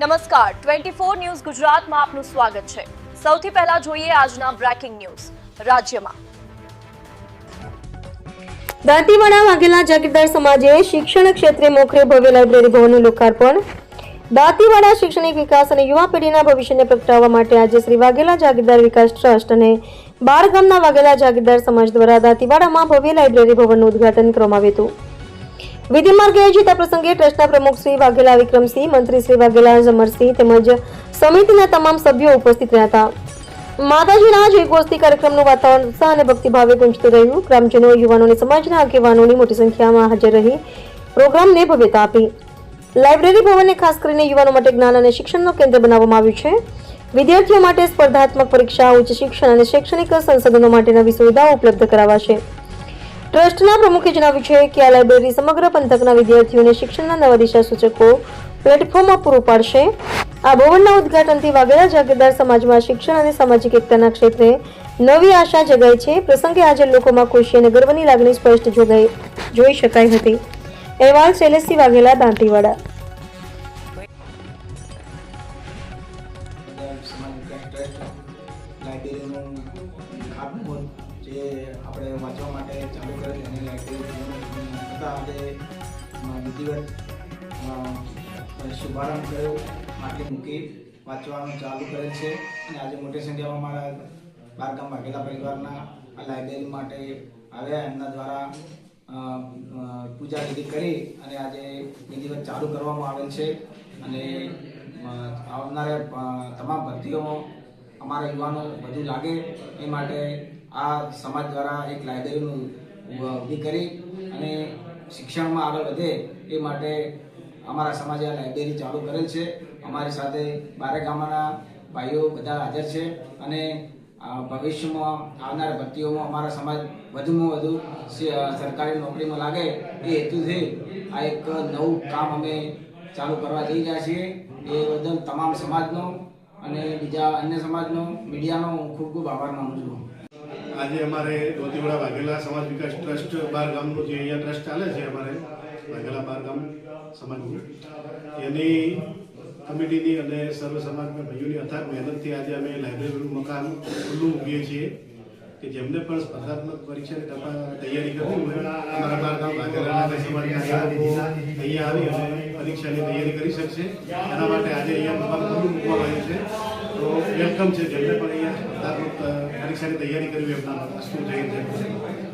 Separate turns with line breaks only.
નમસ્કાર. 24 ન્યૂઝ ગુજરાતમાં આપનું સ્વાગત છે. સૌથી પહેલા જોઈએ આજના બ્રેકિંગ ન્યૂઝ. રાજ્યમાં
દાંતીવાડા વાઘેલા જાગીરદાર સમાજે શિક્ષણ ક્ષેત્રે મોખરે ભવ્ય લાઇબ્રેરી ભવનનું લોકાર્પણ. દાંતીવાડા શૈક્ષણિક વિકાસ અને યુવા પેઢીના ભવિષ્યને પ્રગટાવવા માટે આજે શ્રી વાઘેલા જાગીરદાર વિકાસ ટ્રસ્ટ અને બાર ગામના વાઘેલા જાગીરદાર સમાજ દ્વારા દાંતીવાડામાં ભવ્ય લાઇબ્રેરી ભવનનું ઉદઘાટન કરવામાં આવ્યું હતું. વિધિ આયોજિત આ પ્રસંગે ટ્રસ્ટના પ્રમુખ શ્રી વાઘેલા વિક્રમસિંહ, મંત્રી શ્રી વાઘેલા જમરસિંહ તેમજ સમિતિના તમામ સભ્યો ઉપસ્થિત રહ્યા હતા માતાજીના જયઘોષથી કાર્યક્રમનું વાતાવરણ ઉત્સાહ અને ભક્તિભાવે ગુંજતું રહ્યું. ગ્રામજનો યુવાનો અને સમાજના આગેવાનોની મોટી સંખ્યામાં હાજર રહી, પ્રોગ્રામને ભવ્યતા આપી. લાઇબ્રેરી ભવનને ખાસ કરીને યુવાનો માટે જ્ઞાન અને શિક્ષણનું કેન્દ્ર બનાવવામાં આવ્યું છે. વિદ્યાર્થીઓ માટે સ્પર્ધાત્મક પરીક્ષા, ઉચ્ચ શિક્ષણ અને શૈક્ષણિક સંસાધનો માટે નવી સુવિધાઓ ઉપલબ્ધ કરાવાશે. ટ્રસ્ટના પ્રમુખે જણાવ્યું છે કે આ લાઇબ્રેરી સમગ્ર પંથકના વિદ્યાર્થીઓને શિક્ષણના નવા દિશા સૂચકો પ્લેટફોર્મ પૂરું પાડશે. આ ભવનના ઉદ્ઘાટનથી વાઘેલા જાગીરદાર સમાજમાં શિક્ષણ અને સામાજિક એકતાના ક્ષેત્રે નવી આશા જગાઈ છે. પ્રસંગે હાજર લોકોમાં ખુશી અને ગર્વની લાગણી સ્પષ્ટ જોગાઈ જોઈ શકાઈ હતી. અહેવાલ શૈલેષસિંહ વાઘેલા, દાંતીવાડા.
લાઇબ્રેરીનું ખાતમુહૂર્ત જે આપણે વાંચવા માટે ચાલુ કરેલ અને લાઇબ્રેરી હતા આજે વિધિવત શુભારંભ કર્યો માટલી મૂકી વાંચવાનું ચાલુ કરેલ છે. અને આજે મોટી સંખ્યામાં મારા બારગામ વાઘેલા પરિવારના આ લાઇબ્રેરી માટે આવ્યા, એમના દ્વારા પૂજા વિધિ કરી અને આજે વિધિવત ચાલુ કરવામાં આવેલ છે. અને આવનારા તમામ ભરતીઓમાં અમારા યુવાનો વધુ લાગે એ માટે આ સમાજ દ્વારા એક લાઇબ્રેરીનું ઊભી કરી અને શિક્ષણમાં આગળ વધે એ માટે અમારા સમાજે આ લાઇબ્રેરી ચાલુ કરેલ છે. અમારી સાથે બારે ગામના ભાઈઓ બધા હાજર છે અને ભવિષ્યમાં આવનાર ભરતીઓમાં અમારા સમાજ વધુમાં વધુ સરકારી નોકરીમાં લાગે એ હેતુથી આ એક નવું કામ અમે ચાલુ કરવા જઈ રહ્યા છીએ. એ બદલ તમામ સમાજનો અને બીજા અન્ય સમાજનો, મીડિયાનો હું ખૂબ ખૂબ આભાર માનું છું.
આજે અમારે ધોતીવાડા વાઘેલા સમાજ વિકાસ ટ્રસ્ટ બાર ગામનું જે અહીંયા ટ્રસ્ટ ચાલે છે અમારે, વાઘેલા બાર ગામ સમાજનું, એની કમિટીની અને સર્વ સમાજના ભાઈઓની અથાગ મહેનતથી આજે અમે લાઇબ્રેરીનું મકાન ખુલ્લું મૂકીએ છીએ કે જેમને પણ સ્પર્ધાત્મક પરીક્ષાની તપા- તૈયારી કરવી હોય, અમારા બાર ગામ વાઘેલા અહીંયા આવી અને પરીક્ષાની તૈયારી કરી શકશે. એના માટે આજે અહીંયા મકાન ખુલ્લું મૂકવામાં આવ્યું છે. તો વેલકમ છે? જેમને પણ અહીંયા સ્પર્ધાત્મક પરીક્ષાની તૈયારી કરવી એમના સ્કૂલ જઈ છે?